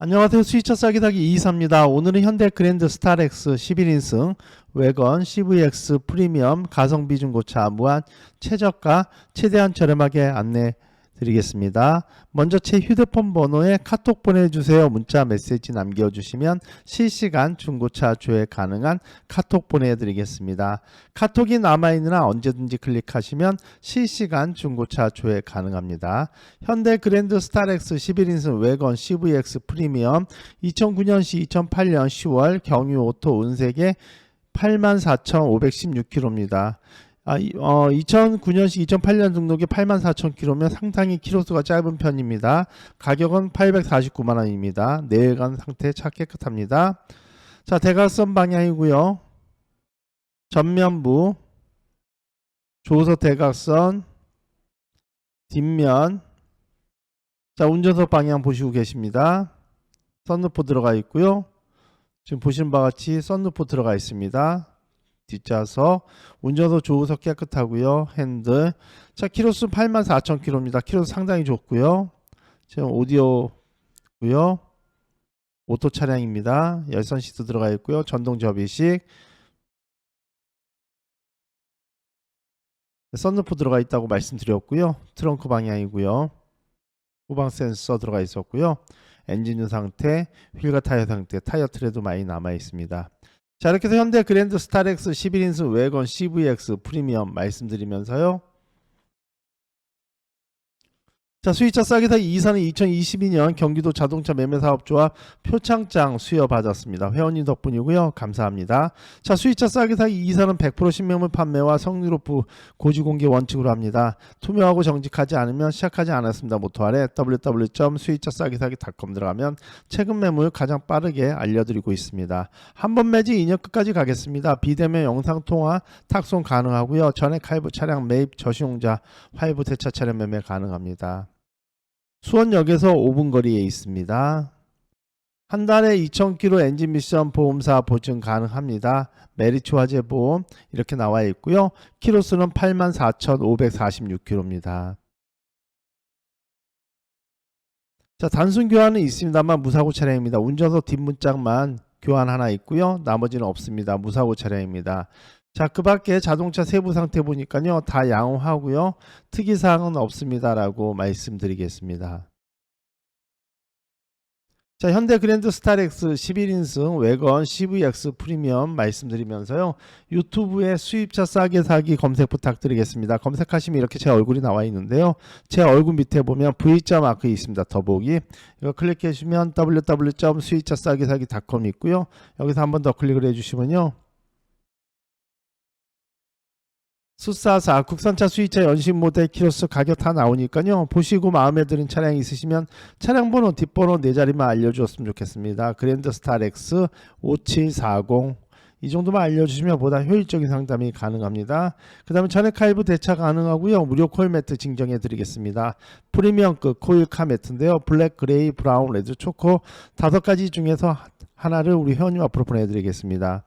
안녕하세요. 수위차 싸기 사기 이이사입니다. 오늘은 현대 그랜드 스타렉스 11인승 외건 CVX 프리미엄 가성비 중고차 무한 최저가 최대한 저렴하게 안내 드리겠습니다. 먼저 제 휴대폰 번호에 카톡 보내주세요. 문자 메시지 남겨주시면 실시간 중고차 조회 가능한 카톡 보내드리겠습니다. 카톡이 남아있느나 언제든지 클릭하시면 실시간 중고차 조회 가능합니다. 현대 그랜드 스타렉스 11인승 외건 CVX 프리미엄 2009년시 2008년 10월 경유 오토 은색의 84,516km입니다. 아, 이- 어, 2009년시 2008년 등록이 84,000km면 상당히 키로수가 짧은 편입니다. 가격은 849만 원입니다. 내외관 상태 차 깨끗합니다. 자, 대각선 방향이고요. 전면부 조서 대각선 뒷면 자, 운전석 방향 보시고 계십니다. 썬루프 들어가 있고요. 지금 보시는 바와 같이 썬루프 들어가 있습니다. 뒷좌석, 운전석 조우석 깨끗하고요. 핸들. 자, 키로수 84,000km입니다. 키로수 상당히 좋고요. 지금 오디오고요. 오토 차량입니다. 열선 시트 들어가 있고요. 전동 접이식. 썬루프 들어가 있다고 말씀드렸고요. 트렁크 방향이고요. 후방 센서 들어가 있었고요. 엔진 상태, 휠과 타이어 상태, 타이어 트레도 많이 남아 있습니다. 자 이렇게 해서 현대 그랜드 스타렉스 11인승 외건 CVX 프리미엄 말씀드리면서요. 자 수위차 싸게 사기 2사는 2022년 경기도 자동차 매매사업조합 표창장 수여받았습니다. 회원님 덕분이고요. 감사합니다. 자 수위차 싸게 사기 2사는 100% 신명물 판매와 성리로프 고지공개 원칙으로 합니다. 투명하고 정직하지 않으면 시작하지 않았습니다. 모토 아래 www.수위차 싸게 사기.com 들어가면 최근 매물 가장 빠르게 알려드리고 있습니다. 한 번 매지 2년 끝까지 가겠습니다. 비대면 영상통화 탁송 가능하고요. 전액 할부 차량 매입 저시용자 할부 대차 차량 매매 가능합니다. 수원역에서 5분 거리에 있습니다. 한 달에 2,000km 엔진 미션 보험사 보증 가능합니다. 메리츠 화재 보험 이렇게 나와 있고요. 키로수는 84,546km입니다. 자, 단순 교환은 있습니다만 무사고 차량입니다. 운전석 뒷문짝만 교환 하나 있고요. 나머지는 없습니다. 무사고 차량입니다. 자, 그 밖에 자동차 세부 상태 보니까요. 다 양호하고요. 특이사항은 없습니다라고 말씀드리겠습니다. 자, 현대 그랜드 스타렉스 11인승 외건 CVX 프리미엄 말씀드리면서요. 유튜브에 수입차 싸게 사기 검색 부탁드리겠습니다. 검색하시면 이렇게 제 얼굴이 나와 있는데요. 제 얼굴 밑에 보면 V자 마크 있습니다. 더보기. 이거 클릭해 주시면 www.수입차 싸게 사기.com 있고요. 여기서 한 번 더 클릭을 해 주시면요. 수사사 국산차 수입차 연식 모델 키로수 가격 다 나오니까요. 보시고 마음에 드는 차량 있으시면 차량 번호 뒷번호 네 자리만 알려주었으면 좋겠습니다. 그랜드 스타렉스 5740 이 정도만 알려주시면 보다 효율적인 상담이 가능합니다. 그 다음에 전액 할부 대차 가능하고요. 무료 코일 매트 증정해 드리겠습니다. 프리미엄급 코일 카 매트인데요. 블랙, 그레이, 브라운, 레드, 초코 다섯 가지 중에서 하나를 우리 회원님 앞으로 보내드리겠습니다.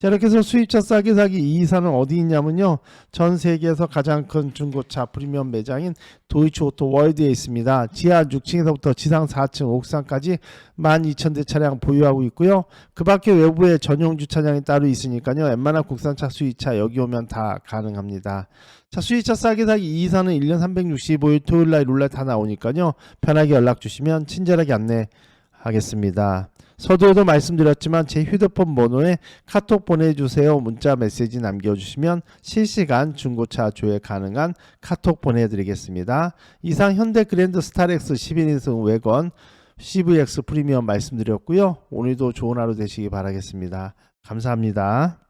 자 이렇게 해서 수입차 싸게 사기 이 이사는 어디 있냐면요. 전 세계에서 가장 큰 중고차 프리미엄 매장인 도이치 오토 월드에 있습니다. 지하 6층에서부터 지상 4층 옥상까지 12,000대 차량 보유하고 있고요. 그 밖에 외부에 전용 주차장이 따로 있으니까요. 웬만한 국산차 수입차 여기 오면 다 가능합니다. 자 수입차 싸게 사기 이 이사는 1년 365일 토요일날 룰날 다 나오니까요. 편하게 연락 주시면 친절하게 안내하겠습니다 서두에도 말씀드렸지만 제 휴대폰 번호에 카톡 보내주세요. 문자 메시지 남겨주시면 실시간 중고차 조회 가능한 카톡 보내드리겠습니다. 이상 현대 그랜드 스타렉스 11인승 외건 CVX 프리미엄 말씀드렸고요. 오늘도 좋은 하루 되시기 바라겠습니다. 감사합니다.